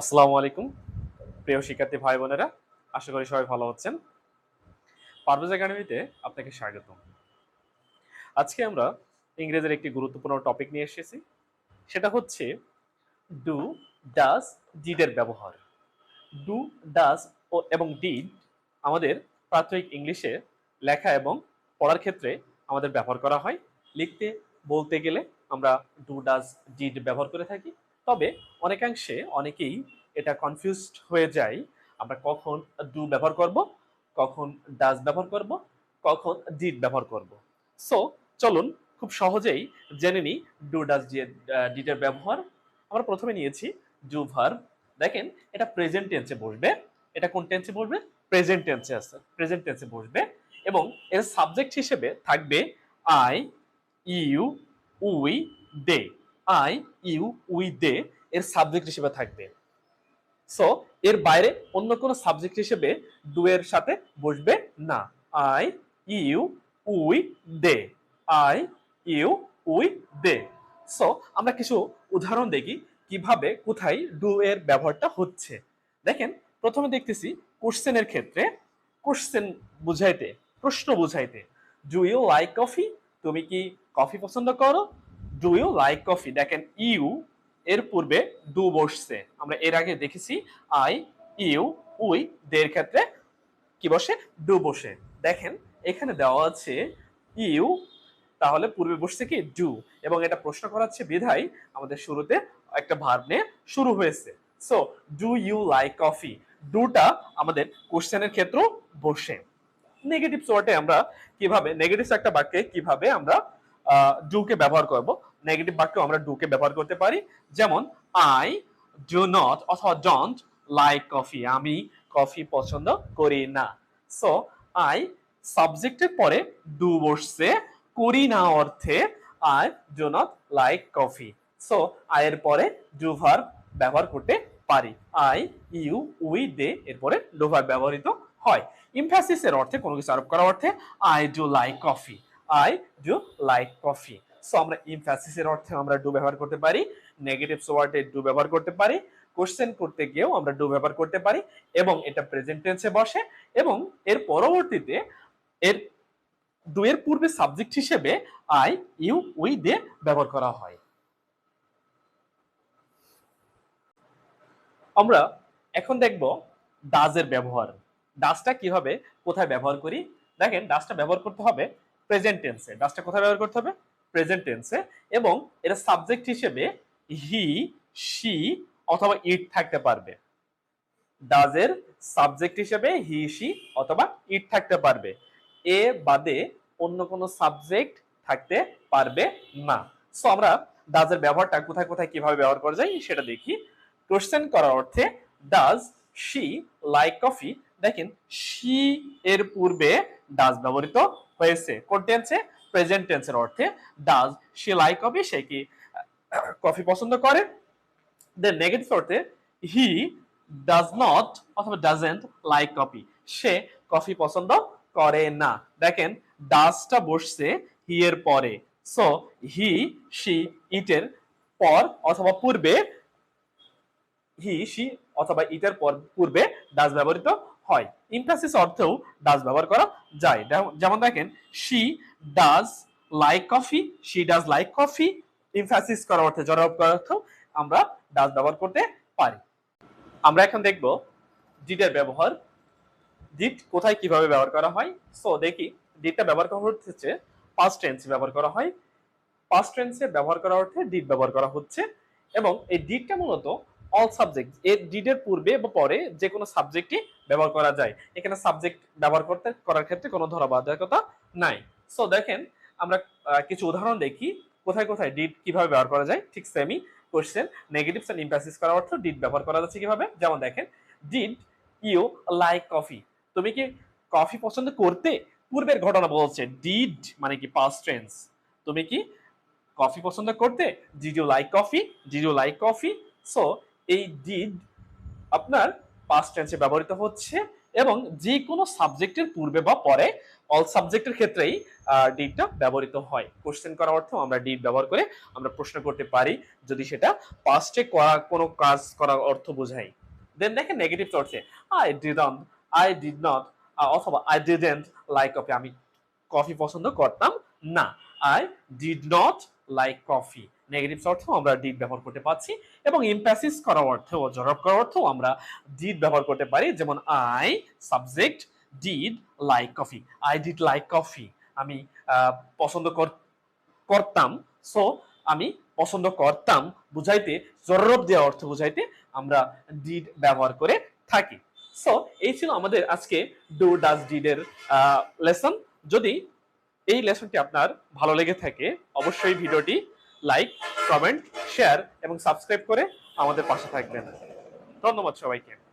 আসসালামু আলাইকুম, প্রিয় শিক্ষার্থী ভাই বোনেরা, আশা করি সবাই ভালো হচ্ছেন পারভেজ একাডেমিতে আপনাকে স্বাগত আজকে আমরা ইংরেজির একটি গুরুত্বপূর্ণ টপিক নিয়ে এসেছি, সেটা হচ্ছে ডু ডাস ডিডের ব্যবহার। ডু ডাস ও এবং ডিড আমাদের প্রাথমিক ইংলিশে লেখা এবং পড়ার ক্ষেত্রে আমাদের ব্যবহার করা হয়। লিখতে, বলতে গেলে আমরা ডু ডাস ডিড ব্যবহার করে থাকি। তবে অনেকাংশে অনেকেই এটা কনফিউজড হয়ে যায়। আমরা কখন ডু ব্যবহার করব, কখন ডাজ ব্যবহার করব, কখন ডিড ব্যবহার করব। সো চলুন খুব সহজেই জেনে নিই ডু ডাজ ডিডের ব্যবহার। আমরা প্রথমে নিয়েছি ডু ভার্ব দেখেন, এটা প্রেজেন্ট টেন্সে বসবে। এটা কোন টেন্সে বসবে? প্রেজেন্ট টেন্সে আছে। প্রেজেন্ট টেন্সে বসবে। এবং এর সাবজেক্ট হিসেবে থাকবে I you we they I you we they এর সাবজেক্ট হিসেবে থাকবে। সো এর বাইরে অন্য কোনো সাবজেক্ট হিসেবে ডু এর সাথে বসবে না। I you we they I you we they so আমরা কিছু উদাহরণ দেখি কীভাবে কোথায় ডু এর ব্যবহারটা হচ্ছে। দেখেন, প্রথমে দেখতেছি কোশ্চেনের ক্ষেত্রে কোশ্চেন বুঝাইতে, প্রশ্ন বুঝাইতে ডু ইউ লাইক কফি তুমি কি কফি পছন্দ করো? ডু ইউ লাইক কফি দেখেন ইউ এর পূর্বে ডু বসছে। আমরা এর আগে দেখেছি আই ইউ উই দের ক্ষেত্রে কি বসে? ডু বসে। দেখেন, এখানে দেওয়া আছে ইউ তাহলে পূর্বে বসছে কি? ডু এবং এটা প্রশ্ন করাচ্ছে বিধায় আমাদের শুরুতে একটা ভার্ব নিয়ে শুরু হয়েছে। So do you like coffee ডুটা আমাদের কোশ্চেনের ক্ষেত্র বসে। নেগেটিভ সোয়ার্টে আমরা কীভাবে নেগেটিভ একটা বাক্যে কীভাবে আমরা ডুকে ব্যবহার করব? নেগেটিভ বাক্য আমরা ডুকে ব্যবহার করতে পারি। যেমন আই ডু নট অথবা ডন্ট লাইক কফি আমি কফি পছন্দ করি না। সো আই সাবজেক্টের পরে ডু বসছে, করি না অর্থে I do not like coffee so আয়ের পরে ডু ভার্ব ব্যবহার করতে পারি। আই ইউ উই দে এরপরে ডু ভার্ব ব্যবহৃত হয়। ইমফ্যাসিসের অর্থে কোনো কিছু আরোপ করার অর্থে I do like coffee I do like coffee so আমরা ইমফ্যাসিসের অর্থে আমরা ডু ব্যবহার করতে পারি নেগেটিভ ওয়ার্ডে ডু ব্যবহার করতে পারি কোশ্চেন করতে গিয়েও আমরা ডু ব্যবহার করতে পারি এবং এটা প্রেজেন্ট টেন্সে বসে এবং এর পরবর্তীতে এর ডু এর পূর্বে সাবজেক্ট হিসেবে আই ইউ উই দিয়ে ব্যবহার করা হয়। আমরা এখন দেখব ডাজের ব্যবহার। ডাজটা কীভাবে, কোথায় ব্যবহার করি? দেখেন ডাজটা ব্যবহার করতে হবে প্রেজেন্ট টেন্সে ডাজটা কোথায় ব্যবহার করতে হবে? প্রেজেন্ট টেন্সে এবং এটা সাবজেক্ট হিসেবে হি শি অথবা ইট থাকতে পারবে। ডাজের সাবজেক্ট হিসেবে হি শি অথবা ইট থাকতে পারবে। এ বাদে অন্য কোনো সাবজেক্ট থাকতে পারবে না। সো আমরা ডাজের ব্যবহারটা কোথায় কোথায় কীভাবে ব্যবহার করা যায় সেটা দেখি। কোশ্চেন করার অর্থে ডাজ শি লাইক কফি দেখেন শি এর পূর্বে ডাজ ব্যবহৃত হয়েছে। কোন টেন্সে প্রেজেন্ট টেন্সের অর্থে ডাজ শি লাইক কফি সে কি, কফি পছন্দ করে? দেন নেগেটিভ অর্থে হি ডাজ নট অথবা ডাজেন্ট লাইক কফি সে কফি পছন্দ করে না। দেখেন ডাজটা বসছে হি এর পরে। সো হি শি ইটের পর অথবা পূর্বে হি শি অথবা ইটের পর, পূর্বে ডাজ ব্যবহৃত হয়। ইমপ্যাসিস অর্থেও ডাজ ব্যবহার করা যায়। যেমন দেখেন she does like coffee she does like coffee emphasis করার অর্থে জবাব করার অর্থ আমরা ডাজ ব্যবহার করতে পারি। আমরা এখন দেখব ডিটের ব্যবহার। ডিট কোথায় কীভাবে ব্যবহার করা হয়? সো দেখি ডিটটা ব্যবহার করা হচ্ছে পাস্ট টেন্সে ব্যবহার করা হয়। পাস্ট টেন্সে ব্যবহার করার অর্থে ডিট ব্যবহার করা হচ্ছে। এবং এই ডিটটা মূলত অল সাবজেক্ট এর ডিডের পূর্বে বা পরে যে কোনো সাবজেক্টই ব্যবহার করা যায়। এখানে সাবজেক্ট ব্যবহার করতে, করার ক্ষেত্রে কোনো ধরাবাধকতা নাই। সো দেখেন, আমরা কিছু উদাহরণ দেখি। কোথায় কোথায় ডিড কীভাবে ব্যবহার করা যায়? ঠিক semi question negatives and emphasis করার অর্থ ডিড ব্যবহার করা যাচ্ছে কীভাবে? যেমন দেখেন ডিড ইউ লাইক কফি তুমি কি কফি পছন্দ করতে? পূর্বের ঘটনা বলছে ডিড মানে কি পাস্ট টেন্স তুমি কি কফি পছন্দ করতে? Did you like coffee did you like coffee so এই ডিড আপনার পাস্ট টেন্সে ব্যবহৃত হচ্ছে এবং যে কোনো সাবজেক্টের পূর্বে বা পরে অল সাবজেক্টের ক্ষেত্রেই ডিডটা ব্যবহৃত হয়। কোশ্চেন করার অর্থ আমরা ডিড ব্যবহার করে আমরা প্রশ্ন করতে পারি, যদি সেটা পাস্টে করা, কোনো কাজ করার অর্থ বোঝাই দেন দেখেন নেগেটিভ অর্থে I didn't I did not অথবা আই ডিডেন্ট লাইক কফি আমি কফি পছন্দ করতাম না। I did not like coffee negative অর্থেও আমরা ডিড ব্যবহার করতে পারছি এবং ইমপ্যাসিস করার অর্থেও, জবাব করার অর্থেও আমরা ডিড ব্যবহার করতে পারি। যেমন I subject did like coffee I did like coffee আমি পছন্দ কর- করতাম। সো আমি পছন্দ করতাম। বুঝাইতে জরব দেওয়া অর্থ বুঝাইতে আমরা ডিড ব্যবহার করে থাকি। সো এই ছিল আমাদের আজকে ডু ডাজ ডিডের লেসন যদি এই লেসনটি আপনার ভালো লেগে থাকে, অবশ্যই ভিডিওটি লাইক কমেন্ট শেয়ার এবং সাবস্ক্রাইব করে আমাদের পাশে থাকবেন। ধন্যবাদ সবাইকে।